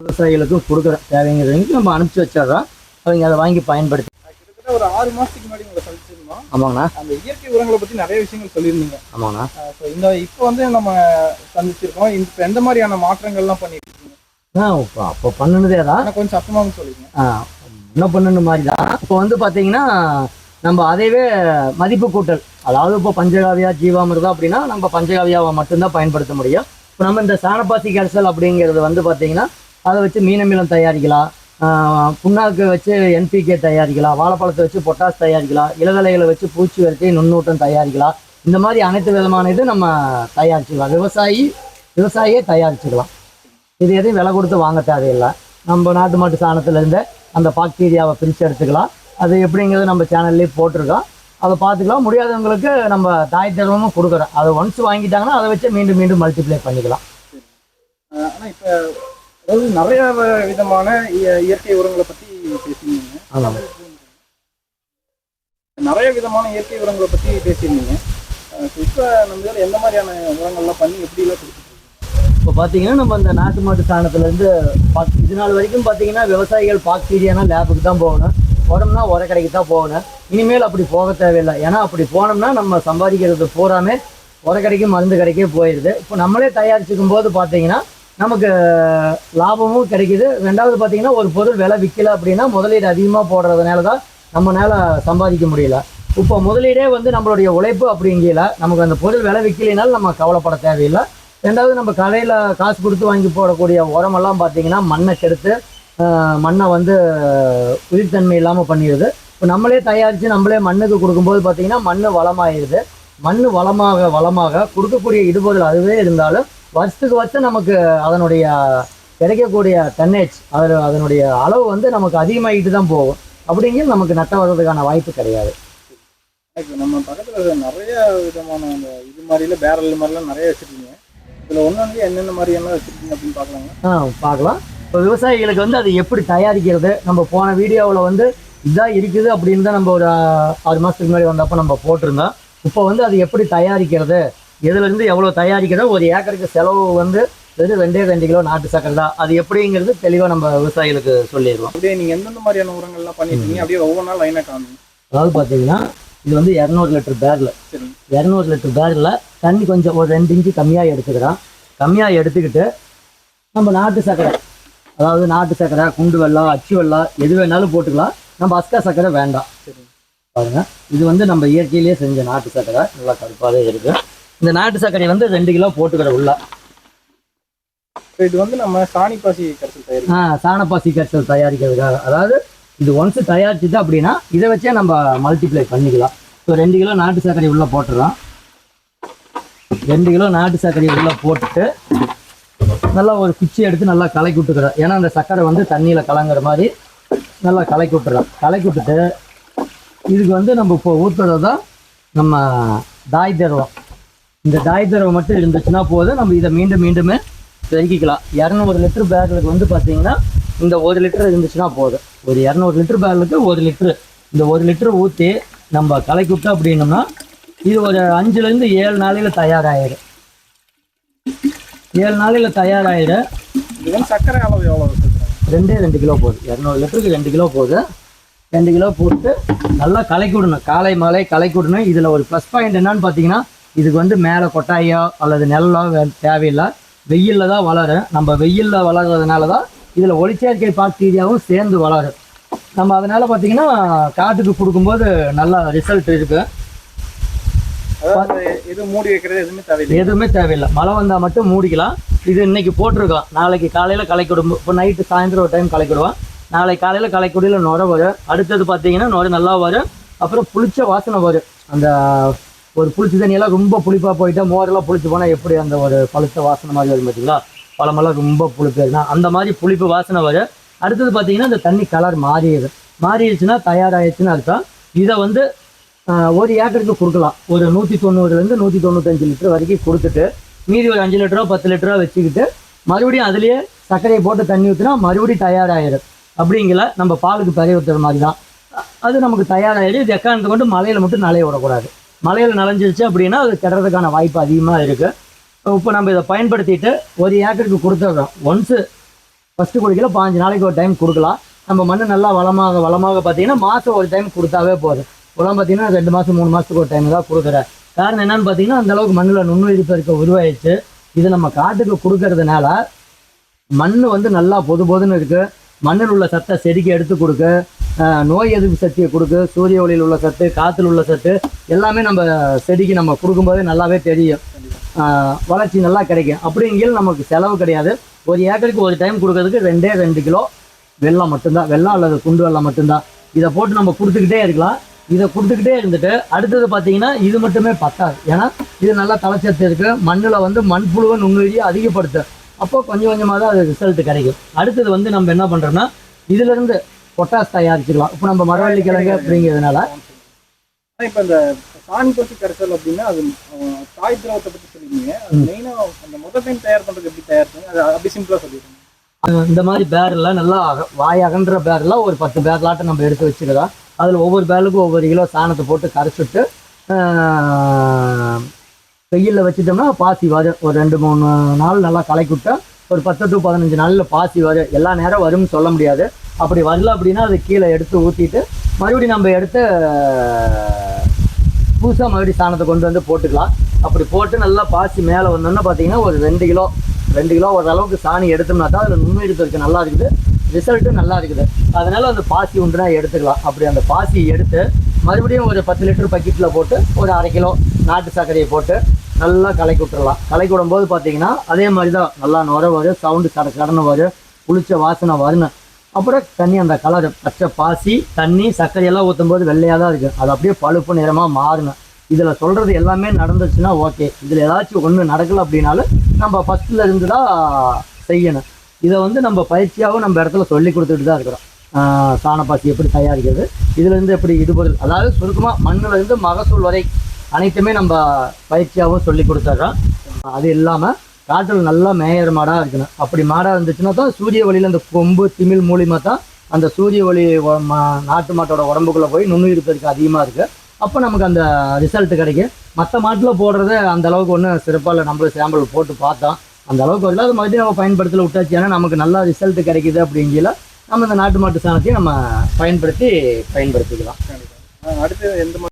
விவசாயிகளுக்கும் கொடுக்குறோம் தேவைங்கிறவங்க நம்ம அனுப்பிச்சி வச்சிடுறோம் அவங்க அதை வாங்கி பயன்படுத்தி கிட்டத்தட்ட ஒரு ஆறு மாசத்துக்கு முன்னாடி உங்களை சந்திச்சிருந்தோம். ஆமாங்கண்ணா. அந்த இயற்கை உரங்களை பத்தி நிறைய விஷயங்கள் சொல்லியிருந்தீங்க. ஆமாங்கண்ணா. so இந்த இப்போ வந்து நம்ம சந்திச்சிருக்கோம். இப்போ எந்த மாதிரியான மாற்றங்கள்லாம் பண்ணிட்டு இருக்கீங்க ஆ அப்போ பண்ணினதே தான். கொஞ்சம் சத்தமாக சொல்லுங்க. ஆ, என்ன பண்ணணும் மாதிரி தான். இப்போ வந்து பார்த்தீங்கன்னா நம்ம அதைவே மதிப்பு கூட்டல். அதாவது இப்போ பஞ்சகாவியா ஜீவாமிர்தம் அப்படின்னா நம்ம பஞ்சகாவியாவை மட்டும்தான் பயன்படுத்த முடியும். இப்போ நம்ம இந்த சாணப்பாசி கரைசல் அப்படிங்கிறது வந்து பார்த்தீங்கன்னா அதை வச்சு மீனமிலம் தயாரிக்கலாம். புண்ணாக்கு வச்சு என்பிகே தயாரிக்கலாம். வாழைப்பழத்தை வச்சு பொட்டாஸ் தயாரிக்கலாம். இளதலைகளை வச்சு பூச்சி வரைக்கும் நுண்ணூட்டம் தயாரிக்கலாம். இந்த மாதிரி அனைத்து விதமான இது நம்ம தயாரிச்சுக்கலாம். விவசாயி விவசாயியே தயாரிச்சுக்கலாம். இது எதையும் விலை கொடுத்து வாங்க தேவையில்லை. நம்ம நாட்டு மாட்டு சாணத்துலேருந்து அந்த பாக்டீரியாவை பிரித்து எடுத்துக்கலாம். அது எப்படிங்கிறது நம்ம சேனல்லே போட்டிருக்கோம். அதை பார்த்துக்கலாம். முடியாதவங்களுக்கு நம்ம தாய் தர்மமும் கொடுக்குறோம். அதை ஒன்ஸ் வாங்கிட்டாங்கன்னா அதை வச்சு மீண்டும் மீண்டும் மல்டிப்ளை பண்ணிக்கலாம். இப்போ அதாவது நிறைய விதமான இய- இயற்கை உரங்களை பத்தி பேசியிருந்தீங்க. ஆமாம் நிறைய விதமான இயற்கை உரங்களை பத்தி பேசியிருந்தீங்க. இப்போ நம்ம இதில் எந்த மாதிரியான உரங்கள்லாம் பண்ணி எப்படிலாம் கொடுத்துட்டு இப்போ பார்த்தீங்கன்னா நம்ம அந்த நாட்டு மாட்டு சாணத்துலேருந்து பாக் இது நாள் வரைக்கும் பார்த்தீங்கன்னா விவசாயிகள் பாக்டீரியானா லேபுக்கு தான் போகணும். உரம்னா உர கடைக்கு தான் போகணும். இனிமேல் அப்படி போக தேவையில்லை. ஏன்னா அப்படி போனோம்னா நம்ம சம்பாதிக்கிறது பூராமே உர கடைக்கு மருந்து கடைக்கே போயிடுது இப்போ நம்மளே தயாரிச்சுக்கும் போது பார்த்தீங்கன்னா நமக்கு லாபமும் கிடைக்குது. ரெண்டாவது பார்த்தீங்கன்னா ஒரு பொருள் விலை விற்கல அப்படின்னா முதலீடு அதிகமாக போடுறதுனால தான் நம்மளால சம்பாதிக்க முடியல. இப்போ முதலீடே வந்து நம்மளுடைய உழைப்பு அப்படிங்கல நமக்கு அந்த பொருள் விலை விற்கலைனாலும் நம்ம கவலைப்பட தேவையில்லை. ரெண்டாவது நம்ம கடையில் காசு கொடுத்து வாங்கி போடக்கூடிய உரமெல்லாம் பார்த்தீங்கன்னா மண்ணை கெடுத்து மண்ணை வந்து உயிர்த்தன்மை இல்லாமல் பண்ணிடுது. இப்போ நம்மளே தயாரித்து நம்மளே மண்ணுக்கு கொடுக்கும்போது பார்த்தீங்கன்னா மண் வளமாயிருது. மண் வளமாக வளமாக கொடுக்கக்கூடிய இடுபொருள் அதுவே இருந்தாலும் வருஷத்துக்கு வருஷம் நமக்கு அதனுடைய கிடைக்கக்கூடிய டன்னேஜ் அதில் அதனுடைய அளவு வந்து நமக்கு அதிகமாகிட்டு தான் போகும். அப்படிங்கிறது நமக்கு நட்ட வர்றதுக்கான வாய்ப்பு கிடையாது. இப்போ நம்ம பக்கத்துல நிறைய விதமான அந்த இது மாதிரில பேரல் மாதிரிலாம் நிறைய வச்சிருக்கீங்க. இதுல ஒன்று வந்து என்னென்ன மாதிரி என்ன வச்சிருக்கீங்க அப்படின்னு பார்க்கலாங்க ஆ பார்க்கலாம். இப்போ விவசாயிகளுக்கு வந்து அது எப்படி தயாரிக்கிறது? நம்ம போன வீடியோவில் வந்து இதான் இருக்குது அப்படின்னு தான் நம்ம ஒரு ஆறு மாதத்துக்கு முன்னாடி வந்தப்போ நம்ம போட்டிருந்தோம். இப்போ வந்து அது எப்படி தயாரிக்கிறது? இதுலேருந்து எவ்வளோ தயாரிக்கிறது ஒரு ஏக்கருக்கு செலவு வந்து வெறும் ரெண்டே ரெண்டு கிலோ நாட்டு சக்கரை தான். அது எப்படிங்கிறது தெளிவாக நம்ம விவசாயிகளுக்கு சொல்லிடுவோம். அப்படியே நீங்க எந்தெந்த மாதிரியான உரங்கள்லாம் பண்ணிருக்கீங்க அப்படியே ஒவ்வொன்றா லைனாக காமிங்க அதாவது பார்த்தீங்கன்னா இது வந்து இரநூறு லிட்டர் பேரில் சரி. இரநூறு லிட்டர் பேரில் தண்ணி கொஞ்சம் ஒரு ரெண்டு இன்ச்சு கம்மியாக எடுத்துக்கிறோம் கம்மியாக எடுத்துக்கிட்டு நம்ம நாட்டு சர்க்கரை அதாவது நாட்டு சர்க்கரை குண்டு வெல்லம் அச்சு வெல்லம் எது வேணாலும் போட்டுக்கலாம். நம்ம அஸ்கா சர்க்கரை வேண்டாம். சரி. பாருங்க. இது வந்து நம்ம இயற்கையிலேயே செஞ்ச நாட்டு சர்க்கரை. நல்லா கருப்பாகவே இருக்கு. இந்த நாட்டு சர்க்கரை வந்து ரெண்டு கிலோ போட்டுக்கிற உள்ள. இது வந்து நம்ம சாணி பாசி கரைசல் தயாரிக்கும் ஆ சாணப்பாசி கரைசல் தயாரிக்கிறதுக்காக. அதாவது இது ஒன்ஸ் தயாரிச்சுட்டு அப்படின்னா இதை வச்சே நம்ம மல்டிப்ளை பண்ணிக்கலாம். ஸோ ரெண்டு கிலோ நாட்டு சர்க்கரை உள்ள போட்டுறோம். ரெண்டு கிலோ நாட்டு சர்க்கரை உள்ள போட்டுட்டு நல்லா ஒரு குச்சி எடுத்து நல்லா கலக்கி விட்டுக்கிறோம். ஏன்னா அந்த சர்க்கரை வந்து தண்ணியில் கலங்குற மாதிரி நல்லா கலக்கி விட்டுறோம். கலக்கி விட்டுட்டு இதுக்கு வந்து நம்ம இப்போ ஊற்றுறது தான் நம்ம தாய் திரவம். இந்த தாய் திரவம் மட்டும் இருந்துச்சுன்னா போதும். நம்ம இதை மீண்டும் மீண்டுமே பெருக்கிக்கலாம். இரநூறு லிட்டர் பேரலுக்கு வந்து பார்த்தீங்கன்னா இந்த ஒரு லிட்டர் இருந்துச்சுன்னா போதும். ஒரு இரநூறு லிட்டர் பேரலுக்கு ஒரு லிட்டரு. இந்த ஒரு லிட்டர் ஊற்றி நம்ம கலக்கி விட்டோம் அப்படின்னோம்னா இது ஒரு அஞ்சுலேருந்து ஏழு நாளையில் தயாராகிடும் ஏழு நாளையில் தயாராகிடும் இது வந்து சர்க்கரை அளவு எவ்வளோ ரெண்டே ரெண்டு கிலோ போகுது இரநூறு லிட்டருக்கு ரெண்டு கிலோ போகுது ரெண்டு கிலோ போட்டு நல்லா கலக்கி விடணும். காலை மாலை கலக்கி விடணும். இதில் ஒரு ப்ளஸ் பாயிண்ட் என்னன்னு பார்த்தீங்கன்னா இதுக்கு வந்து மேலே கொட்டாயோ அல்லது நெல்லோ வே- தேவையில்லை. வெயிலில் தான் வளரும். நம்ம வெயிலில் வளர்றதுனால தான் இதில் ஒளிச்சேர்க்கை பாக்டீரியாவும் சேர்ந்து வளரும். நம்ம அதனால் பார்த்தீங்கன்னா காட்டுக்கு கொடுக்கும்போது நல்ல ரிசல்ட் இருக்குது அதாவது எது மூடி வைக்கிறது எதுவுமே தேவையில்லை. எதுவுமே தேவையில்லை. மழை வந்தால் மட்டும் மூடிக்கலாம். இது இன்னைக்கு போட்டிருக்கோம். நாளைக்கு காலையில் கலைக்கிடும் இப்போ நைட்டு சாயந்தரம் ஒரு டைம் கலைக்கிடுவோம் நாளைக்கு காலையில் கலைக்குடியில் நுர வரும். அடுத்தது பார்த்தீங்கன்னா நுர நல்லா வரும். அப்புறம் புளிச்ச வாசனை வரும். அந்த ஒரு புளிச்ச தண்ணியெல்லாம் ரொம்ப புளிப்பாக போயிட்டா மோரெல்லாம் புளிச்சு போனால் எப்படி அந்த ஒரு பழுத்த வாசனை மாதிரி வரும் பார்த்தீங்களா பழமெல்லாம் ரொம்ப புளிப்பு இருக்குன்னா அந்த மாதிரி புளிப்பு வாசனை வரும். அடுத்தது பார்த்தீங்கன்னா அந்த தண்ணி கலர் மாறிடுது. மாறிடுச்சுன்னா தயாராகிடுச்சுன்னு அர்த்தம். இதை வந்து ஒரு ஏக்கருக்கு கொடுக்கலாம். ஒரு நூற்றி தொண்ணூறுலேருந்து நூற்றி தொண்ணூத்தஞ்சு லிட்டர் வரைக்கும் கொடுத்துட்டு மீதி ஒரு அஞ்சு லிட்டரோ பத்து லிட்டரோ வச்சுக்கிட்டு மறுபடியும் அதுலேயே சர்க்கரையை போட்டு தண்ணி ஊற்றினா மறுபடியும் தயாராகிடும் அப்படிங்கிற நம்ம பாலுக்கு பறி ஊற்றுற மாதிரி தான் அது நமக்கு தயாராகிடும் இது எக்காரணத்தை கொண்டு மலையில் மட்டும் நலைய விடக்கூடாது. மலையில் நனைஞ்சிருச்சு அப்படின்னா அது கெடுறதுக்கான வாய்ப்பு அதிகமாக இருக்குது இப்போ நம்ம இதை பயன்படுத்திட்டு ஒரு ஏக்கருக்கு கொடுத்துட்றோம் ஒன்ஸு ஃபஸ்ட்டு குடிக்கல பாஞ்சு நாளைக்கு ஒரு டைம் கொடுக்கலாம். நம்ம மண் நல்லா வளமாக வளமாக பார்த்தீங்கன்னா மாதம் ஒரு டைம் கொடுத்தாவே போதும். உலகம் பார்த்தீங்கன்னா ரெண்டு மாதம் மூணு மாதத்துக்கு ஒரு டைம் தான் கொடுக்குறேன். காரணம் என்னென்னு பார்த்தீங்கன்னா அந்த அளவுக்கு மண்ணில் நுண்ணுயிர் பெருக்க உருவாயிடுச்சு இது நம்ம காட்டுக்கு கொடுக்கறதுனால மண் வந்து நல்லா பொது பொதுன்னு இருக்குது மண்ணில் உள்ள சத்தை செடிக்கு எடுத்து கொடுக்கு. நோய் எதிர்ப்பு சக்தியை கொடுக்கு சூரிய ஒளியில் உள்ள சத்து காற்றுல உள்ள சத்து எல்லாமே நம்ம செடிக்கு நம்ம கொடுக்கும்போதே நல்லாவே தெரியும். வளர்ச்சி நல்லா கிடைக்கும். அப்படிங்கிறது நமக்கு செலவு கிடையாது. ஒரு ஏக்கருக்கு ஒரு டைம் கொடுக்கறதுக்கு ரெண்டே ரெண்டு கிலோ வெள்ளம் மட்டும்தான். வெள்ளம் அல்லது குண்டு வெள்ளம் மட்டும்தான். இதை போட்டு நம்ம கொடுத்துக்கிட்டே இருக்கலாம். இதை கொடுத்துக்கிட்டே இருந்துட்டு அடுத்தது பார்த்தீங்கன்னா இது மட்டுமே பத்தாது. ஏன்னா இது நல்லா தலைச்சத்து இருக்குது மண்ணில் வந்து மண்புழுவை நுண்ணுயிரியை அதிகப்படுத்தும். அப்போ கொஞ்சம் கொஞ்சமாக தான் அது ரிசல்ட் கிடைக்கும். அடுத்தது வந்து நம்ம என்ன பண்ணுறோம்னா இதிலிருந்து பொட்டாஸ் தயாரிச்சுக்கலாம் இப்போ நம்ம மரவள்ளி கிழங்கு அப்படிங்கிறதுனால இப்ப இந்த சாணி பசி கரைசல் அப்படின்னா அது தாய் திரவத்தை பத்தி சொல்லிருந்தீங்க. அது மெயினா அந்த முதல் டைம் தயார் பண்றது எப்படி தயார் பண்ணுங்க? அது அப்படி சிம்பிளா சொல்லிடுங்க இந்த மாதிரி பேரெல்லாம் நல்லா வாய் அகன்ற பேரெல்லாம் ஒரு பத்து பேர்லாட்டம் நம்ம எடுத்து வச்சுக்கலாம் அதில் ஒவ்வொரு பேருக்கும் ஒவ்வொரு கிலோ சாணத்தை போட்டு கரைச்சிட்டு வெயிலில் வச்சுட்டோம்னா பாசி வரும் ஒரு ரெண்டு மூணு நாள் நல்லா கலக்கி விட்டா ஒரு பத்து டு பதினஞ்சு நாளில் பாசி வரும் எல்லா நேரம் வரும்னு சொல்ல முடியாது. அப்படி வரல அப்படின்னா அது கீழே எடுத்து ஊற்றிட்டு மறுபடியும் நம்ம எடுத்து புதுசாக மறுபடியும் சாணத்தை கொண்டு வந்து போட்டுக்கலாம். அப்படி போட்டு நல்லா பாசி மேலே வந்தோன்னா பார்த்தீங்கன்னா ஒரு ரெண்டு கிலோ ரெண்டு கிலோ ஓரளவுக்கு சாணி எடுத்தோம்னா தான் அதில் நுண்ணுயிர் இருக்குது நல்லா இருக்குது. ரிசல்ட்டும் நல்லா இருக்குது. அதனால் அந்த பாசி உண்டுனா எடுத்துக்கலாம். அப்படி அந்த பாசி எடுத்து மறுபடியும் ஒரு பத்து லிட்டர் பக்கெட்டில் போட்டு ஒரு அரை கிலோ நாட்டு சர்க்கரையை போட்டு நல்லா கலக்கி விட்டுறலாம். கலக்கி விடும்போது பார்த்தீங்கன்னா அதே மாதிரி தான் நல்லா நுர வரும் சவுண்டு கட கடனை வரும் புளிச்ச வாசனை வரும்னு. அப்புறம் தண்ணி அந்த கலர் பச்சை பாசி தண்ணி சர்க்கரையெல்லாம் ஊற்றும் போது வெள்ளையாக தான் இருக்குது அது அப்படியே பழுப்பு நிறமாக மாறணும் இதில் சொல்கிறது எல்லாமே நடந்துச்சுன்னா ஓகே. இதில் ஏதாச்சும் ஒன்று நடக்கலை அப்படின்னாலும் நம்ம ஃபஸ்ட்டில் இருந்து தான் செய்யணும். இதை வந்து நம்ம பயிற்சியாகவும் நம்ம இடத்துல சொல்லி கொடுத்துட்டு தான் இருக்கிறோம். சாணப்பாசி எப்படி தயாரிக்கிறது இதுலேருந்து எப்படி இடுபடுது அதாவது சுருக்கமாக மண்ணிலேருந்து மகசூல் வரை அனைத்துமே நம்ம பயிற்சியாகவும் சொல்லி கொடுத்துட்றோம். அது இல்லாமல் காட்டில் நல்லா மேயற மாடாக இருக்கணும். அப்படி மாடாக இருந்துச்சுன்னா தான் சூரிய ஒளியில் அந்த கொம்பு திமில் மூலிமா தான் அந்த சூரிய ஒளி மா- நாட்டு மாட்டோட உடம்புக்குள்ளே போய் நுண்ணுயிர் பெருக்கு அதிகமாக இருக்குது அப்போ நமக்கு அந்த ரிசல்ட் கிடைக்கும். மற்ற மாட்டில் போடுறது அந்த அளவுக்கு ஒன்றும் சிறப்பாக இல்லை. நம்மளும் சாம்பிள் போட்டு பார்த்தோம் அந்த அளவுக்கு வரல அது மறுபடியும் நம்ம பயன்படுத்தல விட்டாச்சு. ஏன்னா நமக்கு நல்லா ரிசல்ட் கிடைக்குது அப்படிங்கிற நம்ம இந்த நாட்டு மாட்டு சாணத்தையும் நம்ம பயன்படுத்தி பயன்படுத்திக்கலாம். அடுத்து எந்த மாதிரி